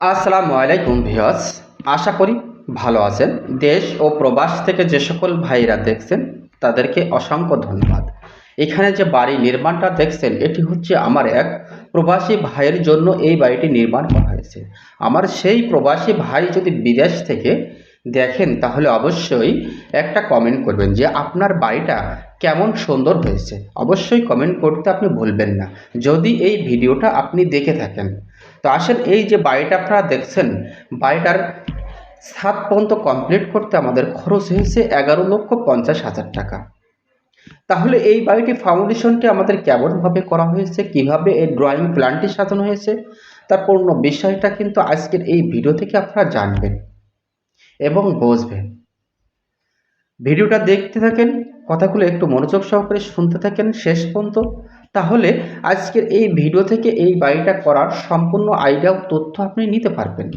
আসসালামু আলাইকুম ভিউয়ার্স, আশা করি ভালো আছেন। দেশ ও প্রবাস থেকে যে সকল ভাইরা দেখছেন, তাদেরকে অসংখ্য ধন্যবাদ। এখানে যে বাড়ি নির্মাণটা দেখছেন, এটি হচ্ছে আমার এক প্রবাসী ভাইয়ের জন্য এই বাড়িটি নির্মাণ করা হয়েছে। আমার সেই প্রবাসী ভাই যদি বিদেশ থেকে দেখেন, তাহলে অবশ্যই একটা কমেন্ট করবেন যে, আপনার বাড়িটা কেমন সুন্দর হয়েছে? অবশ্যই কমেন্ট করতে আপনি ভুলবেন না। যদি এই ভিডিওটা আপনি দেখে থাকেন তো আসেন, এই যে বাড়িটা আপনারা দেখছেন, বাড়িটার সাত পর্যন্ত কমপ্লিট করতে আমাদের খরচ হয়েছে এগারো লক্ষ পঞ্চাশ হাজার টাকা। তাহলে এই বাড়িটি ফাউন্ডেশনটি আমাদের কেমনভাবে করা হয়েছে, কীভাবে এই ড্রয়িং প্ল্যানটি সাজানো হয়েছে, তার পূর্ণ বিষয়টা কিন্তু আজকের এই ভিডিও থেকে আপনারা জানবেন এবং বুঝবেন। ভিডিওটা দেখতে থাকেন, কথাগুলো একটু মনোযোগ সহকারে শুনতে থাকেন, শেষ পর্যন্ত তাহলে আজকের এই ভিডিও থেকে এই বাড়িটা করার সম্পূর্ণ আইডিয়া ও তথ্য আপনি নিতে পারবেন।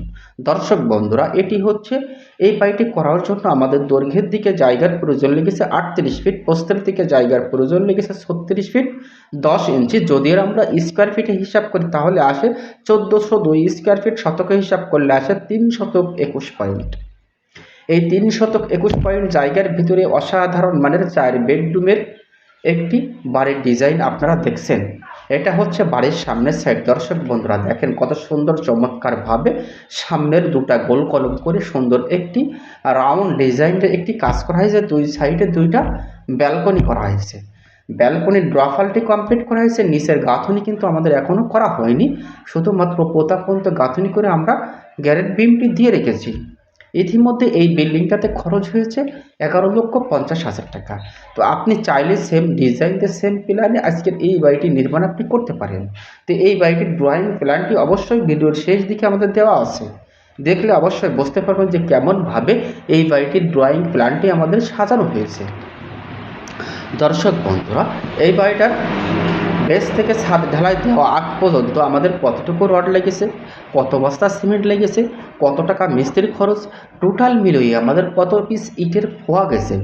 দর্শক বন্ধুরা, এটি হচ্ছে এই বাড়িটি করার জন্য আমাদের দৈর্ঘ্যের দিকে জায়গার প্রয়োজন লেগেছে আটত্রিশ ফিট পোস্তের দিকে জায়গার প্রয়োজন লেগেছে ছত্রিশ ফিট দশ ইঞ্চি যদি আমরা স্কোয়ার ফিটে হিসাব করি, তাহলে আসে চোদ্দোশো দুই স্কোয়ার ফিট শতকে হিসাব করলে আসে তিন শতক একুশ পয়েন্ট এই তিন শতক একুশ পয়েন্ট জায়গার ভিতরে অসাধারণ মানের চার বেডরুমের একটি বাড়ির ডিজাইন আপনারা দেখছেন। এটা হচ্ছে বাড়ির সামনের সাইড দর্শক বন্ধুরা, দেখেন কত সুন্দর চমৎকারভাবে সামনের দুটা গোল কলম করে সুন্দর একটি রাউন্ড ডিজাইনের একটি কাজ করা হয়েছে। দুই সাইডে দুইটা ব্যালকনি করা হয়েছে। ব্যালকনির ড্রফালটি কমপ্লিট করা হয়েছে। নিচের গাঁথনি কিন্তু আমাদের এখনও করা হয়নি। শুধুমাত্র পোতা পর্যন্ত গাঁথনি করে আমরা গ্যারেট বিমটি দিয়ে রেখেছি। ইতিমধ্যে এই বিল্ডিংটাতে খরচ হয়েছে এগারো লক্ষ পঞ্চাশ হাজার টাকা। তো আপনি চাইলে সেম ডিজাইনতে সেম প্ল্যানে আজকের এই বাড়িটি নির্মাণ আপনি করতে পারেন। তো এই বাড়িটির ড্রয়িং প্ল্যানটি অবশ্যই ভিডিওর শেষ দিকে আমাদের দেওয়া আছে। দেখলে অবশ্যই বুঝতে পারবেন যে কেমনভাবে এই বাড়িটির ড্রয়িং প্ল্যানটি আমাদের সাজানো হয়েছে। দর্শক বন্ধুরা, এই বাড়িটার বেস থেকে ছাদ ঢালাই দেওয়া আগ পর্যন্ত আমাদের কতটুকু রড লেগেছে, কত বস্তা সিমেন্ট লেগেছে, কত টাকা মিস্ত্রির খরচ, টোটাল মিলিয়ে আমাদের কত পিস ইটের খোয়া গেছে?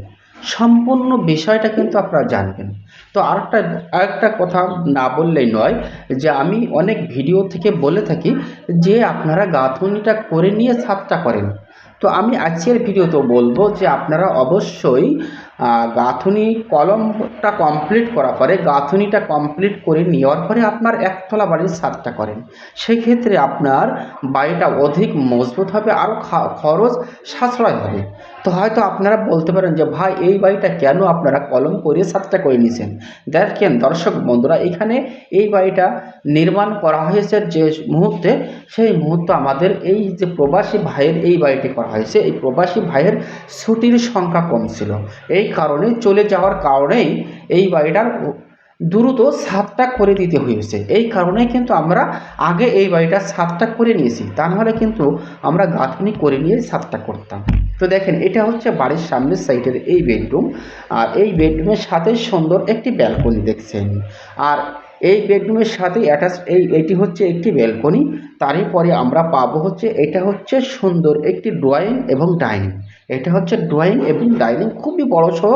সম্পূর্ণ বিষয়টা কিন্তু আপনারা জানবেন। তো আরেকটা আরেকটা কথা না বললেই নয় যে আমি অনেক ভিডিও থেকে বলে থাকি যে আপনারা গাঁথুনিটা করে নিয়ে ছাদটা করেন। তো আমি আজকের ভিডিওতে বলব যে আপনারা অবশ্যই গাঁথুনি কলমটা কমপ্লিট করার পরে, গাঁথুনিটা কমপ্লিট করে নেওয়ার পরে আপনার একতলা বাড়ির ছাদটা করেন। সেক্ষেত্রে আপনার বাড়িটা অধিক মজবুত হবে, আরও খরচ সাশ্রয় হবে। তো হয়তো আপনারা বলতে পারেন যে, ভাই, এই বাড়িটা কেন আপনারা কলম করে ছাদটা করে নিয়েছেন দেখেন দর্শক বন্ধুরা, এখানে এই বাড়িটা নির্মাণ করা হয়েছে যে মুহূর্তে, সেই মুহূর্তে আমাদের এই যে প্রবাসী ভাইয়ের এই বাড়িটি করা হয়েছে, এই প্রবাসী ভাইয়ের ছুটির সংখ্যা কম ছিল। এই কারণে চলে যাওয়ার কারণেই এই বাড়িটার দ্রুত সাতটা করে দিতে হয়েছে। এই কারণে কিন্তু আমরা আগে এই বাড়িটা সাতটা করে নিয়েছি। তা নাহলে কিন্তু আমরা গাঁথনি করে নিয়ে সাতটা করতাম। তো দেখেন, এটা হচ্ছে বাড়ির সামনের সাইডের এই বেডরুম। আর এই বেডরুমের সাথে সুন্দর একটি ব্যালকনি দেখছেন। আর এই বেডরুমের সাথে অ্যাটাচ, এই, এটি হচ্ছে একটি ব্যালকনি। তারই পরে আমরা পাবো হচ্ছে, এটা হচ্ছে সুন্দর একটি ড্রয়িং এবং ডাইনিং এটা হচ্ছে ড্রয়িং এবং ডাইনিং খুবই বড় সহ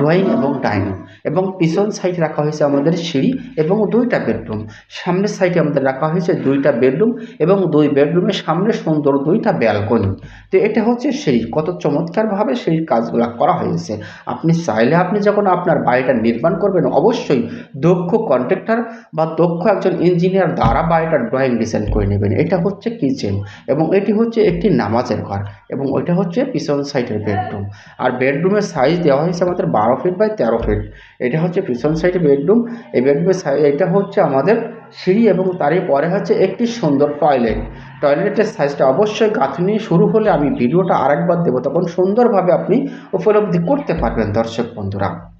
ড্রয়িং এবং ডাইনিং এবং পিছন সাইড রাখা হয়েছে আমাদের সিঁড়ি এবং দুইটা বেডরুম সামনের সাইডে আমাদের রাখা হয়েছে দুইটা বেডরুম এবং দুই বেডরুমের সামনে সুন্দর দুইটা ব্যালকনি তো এটা হচ্ছে সিঁড়ি। কত চমৎকারভাবে সেই কাজগুলো করা হয়েছে। আপনি চাইলে আপনি যখন আপনার বাড়িটা নির্মাণ করবেন, অবশ্যই দক্ষ কন্ট্রাক্টর বা দক্ষ একজন ইঞ্জিনিয়ার দ্বারা বাড়িটার ড্রয়িং ডিজাইন করে নেবেন। এটা হচ্ছে কিচেন এবং এটি হচ্ছে একটি নামাজের ঘর এবং ওইটা হচ্ছে পিছন সাইডের বেডরুম আর বেডরুমের সাইজ দেওয়া হয়েছে আমাদের বারো ফিট বাই তেরো ফিট এটা হচ্ছে পিছন সাইডের বেডরুম এই বেডরুমের সাইজ এটা হচ্ছে আমাদের সিঁড়ি এবং তারই পরে হচ্ছে একটি সুন্দর টয়লেট টয়লেটের সাইজটা অবশ্যই গাঁথনি শুরু হলে আমি ভিডিওটা আরেকবার দেবো, তখন সুন্দরভাবে আপনি উপলব্ধি করতে পারবেন দর্শক বন্ধুরা।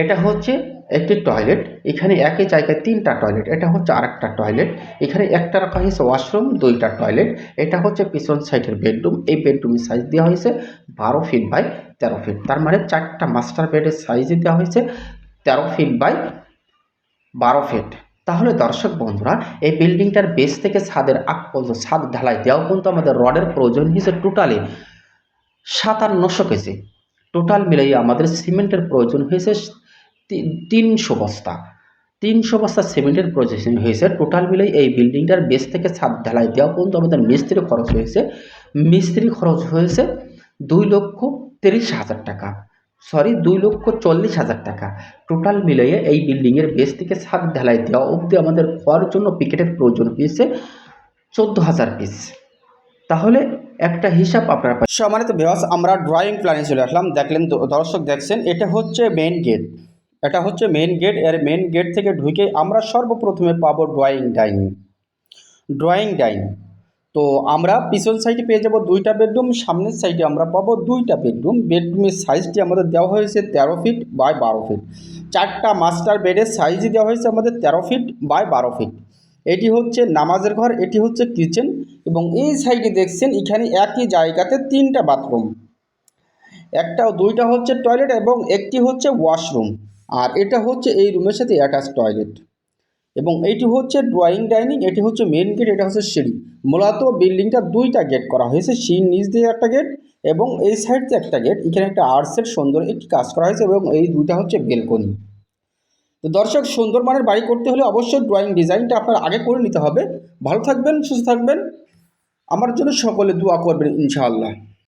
এটা হচ্ছে একটি টয়লেট এখানে একই জায়গায় তিনটা টয়লেট এটা হচ্ছে আরেকটা টয়লেট এখানে একটা রাখা হয়েছে ওয়াশরুম দুইটা টয়লেট এটা হচ্ছে পিছন সাইডের বেডরুম এই বেডরুমের সাইজ দেওয়া হয়েছে বারো ফিট বাই তেরো ফিট তার মানে চারটা মাস্টার বেডের সাইজ দেওয়া হয়েছে তেরো ফিট বাই বারো ফিট তাহলে দর্শক বন্ধুরা, এই বিল্ডিংটার বেস থেকে ছাদের আগ পর্যন্ত, ছাদ ঢালাই দেওয়া কিন্তু আমাদের রডের প্রয়োজন হয়েছে টোটালি সাতান্নশো কেজি। টোটাল মিলিয়ে আমাদের সিমেন্টের প্রয়োজন হয়েছে তিনশো বস্তা। তিনশো বস্তা সিমেন্টের প্রসেসিং হয়েছে। টোটাল মিলে এই বিল্ডিংটার বেস থেকে ছাদ ঢালাই দেওয়া পর্যন্ত আমাদের মিস্ত্রি খরচ হয়েছে। মিস্ত্রি খরচ হয়েছে দুই লক্ষ তিরিশ হাজার টাকা। সরি, দুই লক্ষ চল্লিশ হাজার টাকা। টোটাল মিলিয়ে এই বিল্ডিংয়ের বেস থেকে ছাদ ঢালাই দেওয়া অবধি আমাদের হওয়ার জন্য পিকেটের প্রয়োজন হয়েছে চোদ্দ হাজার পিস। তাহলে একটা হিসাব আপনারা পাই সম্মানিত বিভাস আমরা ড্রয়িং প্ল্যানে চলে আসলাম। দেখলেন দর্শক দেখছেন, এটা হচ্ছে মেন গেট এটা হচ্ছে মেন গেটের মেন গেট থেকে ঢুকে আমরা সর্বপ্রথমে পাবো ড্রয়িং ডাইনিং ড্রয়িং ডাইনিং তো আমরা পিছন সাইডে পেয়ে যাব দুইটা বেডরুম সামনের সাইডে আমরা পাবো দুইটা বেডরুম বেডরুমের সাইজটি আমাদের দেওয়া হয়েছে তেরো ফিট বাই বারো ফিট চারটা মাস্টার বেডের সাইজই দেওয়া হয়েছে আমাদের তেরো ফিট বাই বারো ফিট এটি হচ্ছে নামাজের ঘর, এটি হচ্ছে কিচেন এবং এই সাইডে দেখছেন, এখানে একই জায়গাতে তিনটা বাথরুম। একটা দুইটা হচ্ছে টয়লেট এবং একটি হচ্ছে ওয়াশরুম। আর এটা হচ্ছে এই রুমের সাথে অ্যাটাচ টয়লেট। এবং এইটি হচ্ছে ড্রয়িং, ডাইনিং, এটি হচ্ছে মেন গেট, এটা হচ্ছে সিঁড়ি। মূলত বিল্ডিংটা দুইটা গেট করা হয়েছে, সিঁড়ির নিচ দিয়ে একটা গেট এবং এই সাইড দিয়ে একটা গেট। এখানে একটা আর্টসের সুন্দর একটি কাজ করা হয়েছে এবং এই দুইটা হচ্ছে বেলকনি। তো দর্শক সুন্দর মানের বাড়ি করতে হলে অবশ্যই ড্রয়িং ডিজাইনটা আপনার আগে করে নিতে হবে। ভালো থাকবেন, সুস্থ থাকবেন। আমার জন্য সকলে দোয়া করবেন ইনশাআল্লাহ।